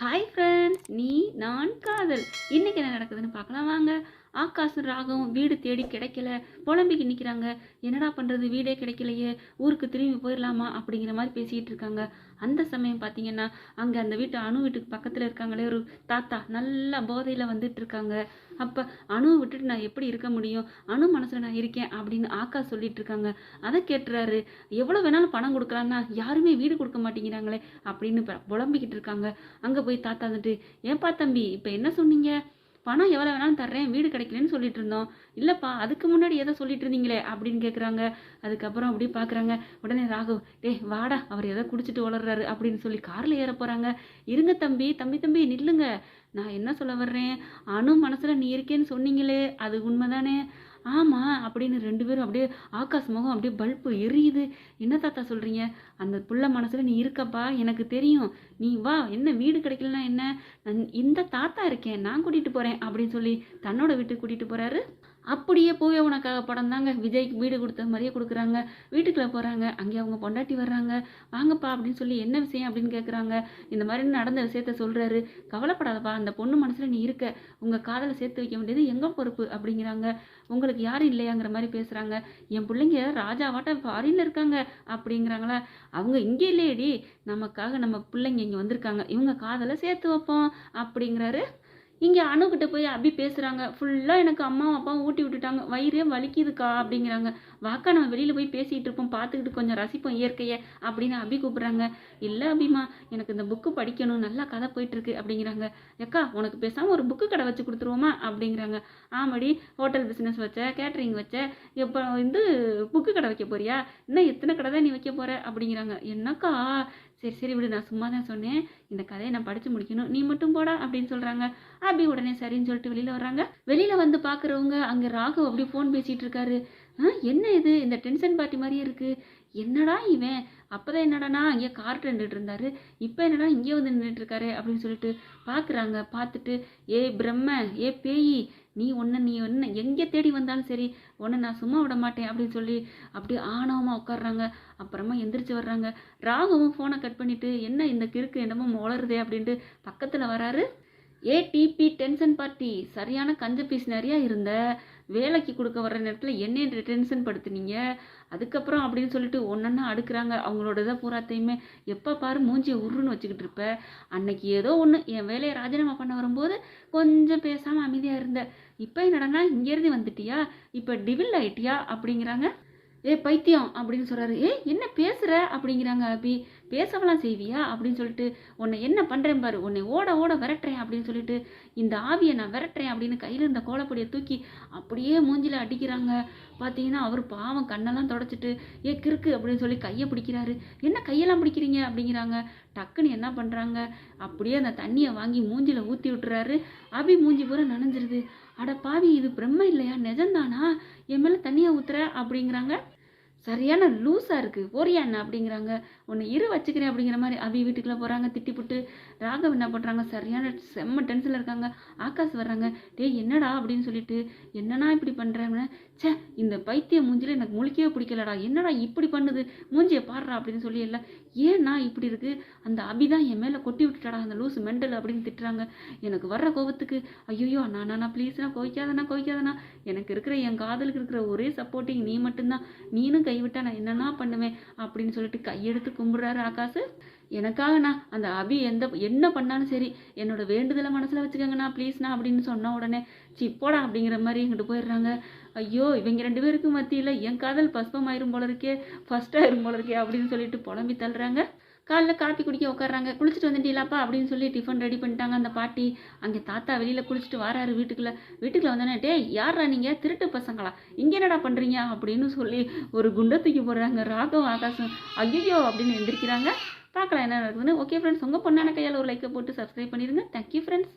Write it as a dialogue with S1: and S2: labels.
S1: Hi friends நீ நான் காதல். இன்னைக்கு என்ன நடக்குதுன்னு பார்க்கலாம். வாங்க. ஆகாசும் ராகவும் வீடு தேடி கிடைக்கல புலம்பிக்கு நிற்கிறாங்க என்னடா பண்ணுறது வீடே கிடைக்கலையே ஊருக்கு திரும்பி போயிடலாமா அப்படிங்கிற மாதிரி பேசிக்கிட்டு இருக்காங்க. அந்த சமயம் பார்த்தீங்கன்னா அங்கே அந்த வீட்டு அணு வீட்டுக்கு பக்கத்தில் இருக்காங்களே ஒரு தாத்தா நல்லா போதையில் வந்துட்டு இருக்காங்க. அப்போ அணுவை விட்டுட்டு நான் எப்படி இருக்க முடியும்? அணு மனசில் நான் இருக்கேன் அப்படின்னு ஆக்கா சொல்லிட்டு இருக்காங்க. அதை கேட்டுறாரு எவ்வளோ வேணாலும் பணம் கொடுக்கலான்னா யாருமே வீடு கொடுக்க மாட்டேங்கிறாங்களே அப்படின்னு ப- புலம்பிக்கிட்டு இருக்காங்க. அங்கே போய் தாத்தா வந்துட்டு ஏன்பா தம்பி இப்போ என்ன சொன்னீங்க? பணம் எவ்வளோ வேணாலும் தர்றேன் வீடு கிடைக்கலன்னு சொல்லிட்டு இருந்தோம். இல்லைப்பா அதுக்கு முன்னாடி ஏதோ சொல்லிட்டு இருந்தீங்களே அப்படின்னு கேட்குறாங்க அதுக்கப்புறம் அப்படி பார்க்குறாங்க உடனே ராகவ் டேய் வாடா அவர் எதை குடிச்சிட்டு வளர்றாரு அப்படின்னு சொல்லி காரில் ஏற போகிறாங்க இருங்க தம்பி தம்பி தம்பி நில்லுங்க. நான் என்ன சொல்ல வர்றேன்? அணு மனசில் நீ இருக்கேன்னு சொன்னீங்களே அது உண்மைதானே? ஆமாம் அப்படின்னு ரெண்டு பேரும் அப்படியே ஆகாஷ் முகம் அப்படியே பல்பு எரியுது. என்ன தாத்தா சொல்கிறீங்க அந்த புள்ள மனசில் நீ இருக்கப்பா எனக்கு தெரியும். நீ வா என்ன வீடு கிடைக்கலனா என்ன? நான் இந்த தாத்தா இருக்கேன் நான் கூட்டிகிட்டு போகிறேன் அப்படின்னு சொல்லி தன்னோட வீட்டுக்கு கூட்டிகிட்டு போகிறாரு அப்படியே போய் உனக்காக படம் தாங்க. விஜய்க்கு வீடு கொடுத்த மாதிரியே கொடுக்குறாங்க. வீட்டுக்குள்ளே போகிறாங்க அங்கே அவங்க பொண்டாட்டி வர்றாங்க. வாங்கப்பா அப்படின்னு சொல்லி என்ன விஷயம் அப்படின்னு கேட்குறாங்க இந்த மாதிரி நடந்த விஷயத்த சொல்கிறாரு கவலைப்படாதப்பா. அந்த பொண்ணு மனசில் நீ இருக்க. உங்கள் காதலை சேர்த்து வைக்க வேண்டியது எங்கள் பொறுப்பு அப்படிங்கிறாங்க. உங்களுக்கு யாரும் இல்லையாங்கிற மாதிரி பேசுகிறாங்க என் பிள்ளைங்க ராஜாவாட்ட ஃபாரின்ல இருக்காங்க அப்படிங்கிறாங்களா? அவங்க இங்கே இல்லையடி. நமக்காக நம்ம பிள்ளைங்க இங்கே வந்திருக்காங்க. இவங்க காதலை சேர்த்து வைப்போம் அப்படிங்கிறாரு இங்கே அணுக்கிட்ட போய் அபி பேசுகிறாங்க ஃபுல்லாக எனக்கு அம்மாவும் அப்பாவும் ஊட்டி விட்டுட்டாங்க. வயிறே வலிக்குதுக்கா அப்படிங்கிறாங்க. வாக்கா நம்ம வெளியில் போய் பேசிகிட்டு இருப்போம். பார்த்துக்கிட்டு கொஞ்சம் ரசிப்போம் இயற்கையை அப்படின்னு அபி கூப்பிட்றாங்க. இல்லை அபிமா எனக்கு இந்த புக்கு படிக்கணும். நல்லா கதை போயிட்டுருக்கு அப்படிங்கிறாங்க. ஏக்கா உனக்கு பேசாமல் ஒரு புக்கு கடை வச்சு கொடுத்துருவோமா அப்படிங்கிறாங்க. ஆமாடி ஹோட்டல் பிஸ்னஸ் வச்ச கேட்ரிங் வச்ச எப்போ வந்து புக்கு கடை வைக்க போறியா? இன்னும் எத்தனை கடை தான் நீ வைக்க போகிற அப்படிங்கிறாங்க. என்னக்கா சரி சரி விடு நான் சும்மா தான் சொன்னேன். இந்த கதையை நான் படித்து முடிக்கணும். நீ மட்டும் போடா அப்படின்னு சொல்கிறாங்க அபி உடனே சரின்னு சொல்லிட்டு வெளியில் வர்றாங்க. வெளியில் வந்து பார்க்குறவங்க அங்கே ராகவ் அப்படி ஃபோன் பேசிகிட்டு இருக்காரு. என்ன இது? இந்த டென்ஷன் பார்ட்டி மாதிரியே இருக்குது என்னடா இவன்? அப்போதான் என்னடானா அங்கே கார் நின்றுட்டு இருந்தாரு இப்போ என்னடா இங்கே வந்து நின்றுட்டு இருக்காரு அப்படின்னு சொல்லிட்டு பார்க்குறாங்க. பார்த்துட்டு ஏ பிரம்ம ஏ பேயி நீ ஒன்று நீ ஒன்று எங்கே தேடி வந்தாலும் சரி ஒன்று நான் சும்மா விட மாட்டேன் அப்படின்னு சொல்லி அப்படியே ஆணவமாக உட்காடுறாங்க அப்புறமா எந்திரிச்சு வர்றாங்க. ராகவும் ஃபோனை கட் பண்ணிவிட்டு என்ன இந்த கிறுக்கு என்னமோ மொளருதே அப்படின்ட்டு பக்கத்தில் வராரு. ஏடிபி டென்ஷன் பார்ட்டி சரியான கஞ்ச பீஸ் நிறையா இருந்த. வேலைக்கு கொடுக்க வர்ற நேரத்தில் என்ன டென்ஷன் படுத்துனீங்க? அதுக்கப்புறம் அப்படின்னு சொல்லிட்டு ஒன்றன்னா அடுக்குறாங்க. அவங்களோட இதை பூராத்தையுமே எப்போ பாரு மூஞ்சியை உருன்னு வச்சுக்கிட்டு இருப்ப. அன்னைக்கு ஏதோ ஒன்று என் வேலையை ராஜினாமா பண்ண வரும்போது கொஞ்சம் பேசாமல் அமைதியாக இருந்த. இப்போ என்னடனா இங்கேருந்து வந்துட்டியா? இப்போ டிவில் ஆயிட்டியா? அப்படிங்கிறாங்க. ஏ பைத்தியம் அப்படின்னு சொல்கிறாரு ஏ என்ன பேசுகிற அப்படிங்கிறாங்க அபி. பேசவெல்லாம் செய்வியா? அப்படின்னு சொல்லிட்டு உன்னை என்ன பண்ணுறேன் பாரு உன்னை ஓட ஓட விரட்டுறேன் அப்படின்னு சொல்லிட்டு இந்த ஆவியை நான் விரட்டுறேன் அப்படின்னு கையில் இருந்த கோலப்பொடியை தூக்கி அப்படியே மூஞ்சில அடிக்கிறாங்க. பார்த்தீங்கன்னா அவர் பாவம் கண்ணெல்லாம் தொடச்சிட்டு ஏ கிறுக்கு அப்படின்னு சொல்லி கையை பிடிக்கிறாரு. என்ன கையெல்லாம் பிடிக்கிறீங்க? அப்படிங்கிறாங்க. டக்குன்னு என்ன பண்ணுறாங்க அப்படியே அந்த தண்ணியை வாங்கி மூஞ்சில ஊற்றி விட்டுறாரு. அபி மூஞ்சி பூரா நனைஞ்சிருது. அட பாவி இது பிரம்ம இல்லையா? நிஜம்தானா? என் மேலே தண்ணியை ஊற்றுற அப்படிங்கிறாங்க. சரியான லூஸாக இருக்குது போறியா என்ன அப்படிங்கிறாங்க. ஒன்று இரு வச்சுக்கிறேன் அப்படிங்கிற மாதிரி அபி வீட்டுக்குள்ளே போகிறாங்க திட்டிப்புட்டு ராகவ் என்ன பண்ணுறாங்க சரியான செம்ம டென்ஷனில் இருக்காங்க. ஆகாஷ் வர்றாங்க. டேய் என்னடா? அப்படின்னு சொல்லிட்டு என்னடா இப்படி பண்ணுறேன்னு ச்சே இந்த பைத்திய மூஞ்சில் எனக்கு முழிக்கவே பிடிக்கலடா. என்னடா இப்படி பண்ணுது? மூஞ்சியை பாடுறா அப்படின்னு சொல்லி இல்லை ஏன்னா இப்படி இருக்கு? அந்த அபி தான் என் மேலே கொட்டி விட்டுட்டாடா. அந்த லூஸ் மெண்டல் அப்படின்னு திட்டுறாங்க. எனக்கு வர்ற கோபத்துக்கு ஐயோ நான் நான் ப்ளீஸ்னா கோவிக்காதண்ணா எனக்கு இருக்கிற என் காதலுக்கு இருக்கிற ஒரே சப்போர்ட்டிங் நீ மட்டும்தான். நீனும் கை கைவிட்டா நான் என்னென்ன பண்ணுவேன் அப்படின்னு சொல்லிட்டு கையெடுத்து கும்பிடுறாரு ஆகாஷ். எனக்காகண்ணா அந்த அபி எந்த என்ன பண்ணாலும் சரி என்னோட வேண்டுதலை மனசில் வச்சுக்கோங்கண்ணா ப்ளீஸ்ண்ணா அப்படின்னு சொன்ன உடனே சிப்போடா போடா அப்படிங்கிற மாதிரி இங்கிட்டு போயிடுறாங்க. ஐயோ இவங்க ரெண்டு பேருக்கும் மத்தியில் என் காதல் பஸ்பம் ஆயிரும் போல இருக்கே ஃபஸ்ட் ஆயிரும் போல இருக்கே அப்படின்னு சொல்லிட்டு புலம்பி தள்ளுறாங்க. காலைல காப்பி குடிக்க உட்காறாங்க குளிச்சுட்டு வந்துட்டீங்களாப்பா? அப்படின்னு சொல்லி டிஃபன் ரெடி பண்ணிட்டாங்க அந்த பாட்டி. அங்கே தாத்தா வெளியில் குளிச்சுட்டு வராரு வீட்டுக்குள்ளே. வீட்டுக்குள்ளே வந்தோடனே டே யாரா நீங்கள் திருட்டு பசங்களா? இங்கே என்னடா பண்ணுறீங்க அப்படின்னு சொல்லி ஒரு குண்டை தூக்கி போடுறாங்க. ராகவ் ஆகாசம். ஐயோ அப்படின்னு எந்திரிக்கிறாங்க. பார்க்கலாம் என்ன நடக்குதுன்னு. ஓகே ஃப்ரெண்ட்ஸ் உங்கள் பொண்ணான கையால் ஒரு லைக்கை போட்டு சப்ஸ்கிரைப் பண்ணிடுங்க. Thank you friends